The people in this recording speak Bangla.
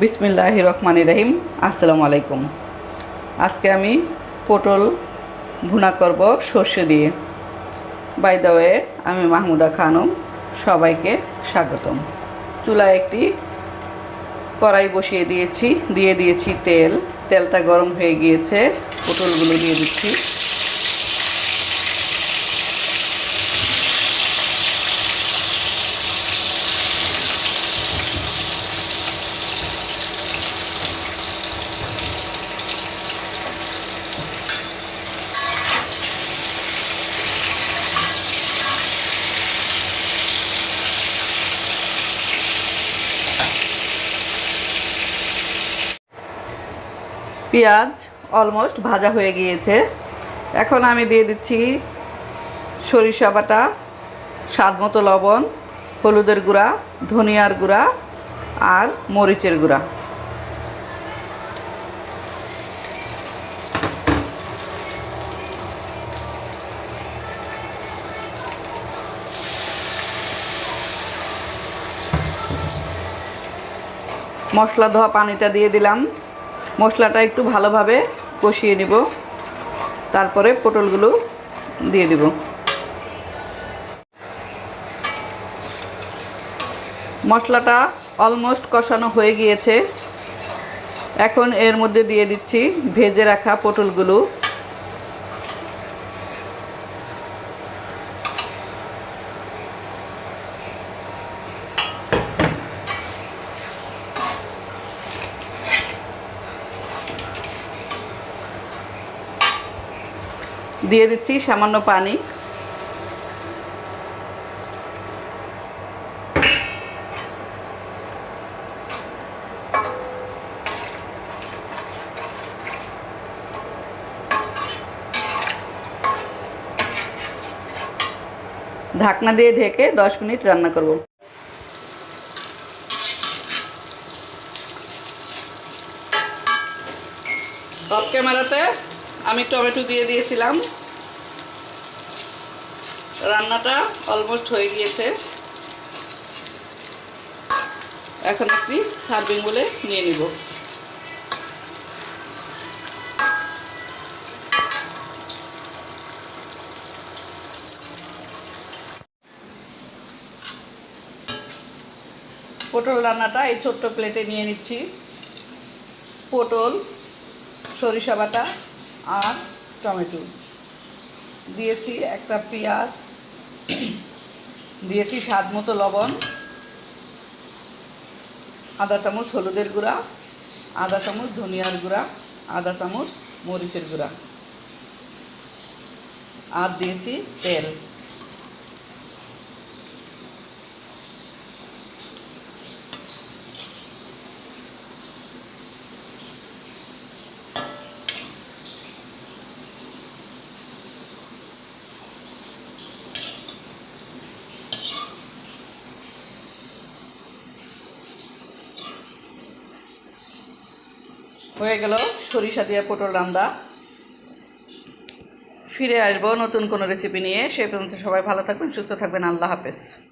বিসমিল্লাহ রহমান রহিম আসসালামু আলাইকুম আজকে আমি পটল ভুনা করব সর্ষে দিয়ে। বাই দ্য ওয়ে আমি মাহমুদা খানম, সবাইকে স্বাগতম। চুলায় একটি কড়াই বসিয়ে দিয়েছি, দিয়ে দিয়েছি তেল। তেলটা গরম হয়ে গিয়েছে, পটলগুলো দিয়ে দিচ্ছি। পেঁয়াজ অলমোস্ট ভাজা হয়ে গিয়েছে। এখন আমি দিয়ে দিচ্ছি সরিষা বাটা, স্বাদ মতো লবণ, হলুদের গুঁড়া, ধনিয়ার গুঁড়া আর মরিচের গুঁড়া। মশলা ধোয়া পানিটা দিয়ে দিলাম। মশলাটা একটু ভালোভাবে কষিয়ে নিব। তারপরে পটলগুলো দিয়ে দিব। মশলাটা অলমোস্ট কষানো হয়ে গিয়েছে। এখন এর মধ্যে দিয়ে দিচ্ছি ভেজে রাখা পটলগুলো। দিয়ে দিচ্ছি সামান্য পানি। ঢাকনা দিয়ে ঢেকে দশ মিনিট রান্না করব। অফ ক্যামেরাতে আমি টমেটো দিয়ে দিয়েছিলাম। রান্নাটা অলমোস্ট হয়ে গিয়েছে। এখন একটি সার্ভিং বলে নিয়ে নিব। পটল রান্নাটা এই ছোট্ট প্লেটে নিয়ে নিচ্ছি। পটল, সরিষা বাটা আর টমেটো। দিয়েছি একটা পেঁয়াজ। দিয়েছি স্বাদ মতো লবণ। আধা চামচ হলুদের গুঁড়া। আধা চামচ ধনিয়ার গুঁড়া। আধা চামচ মরিচের গুঁড়া। আর দিয়েছি তেল। হয়ে গেল সরিষা দিয়ে পটল রান্না। ফিরে আসব নতুন কোনো রেসিপি নিয়ে। সে পর্যন্ত সবাই ভালো থাকবেন, সুস্থ থাকবেন। আল্লাহ হাফেজ।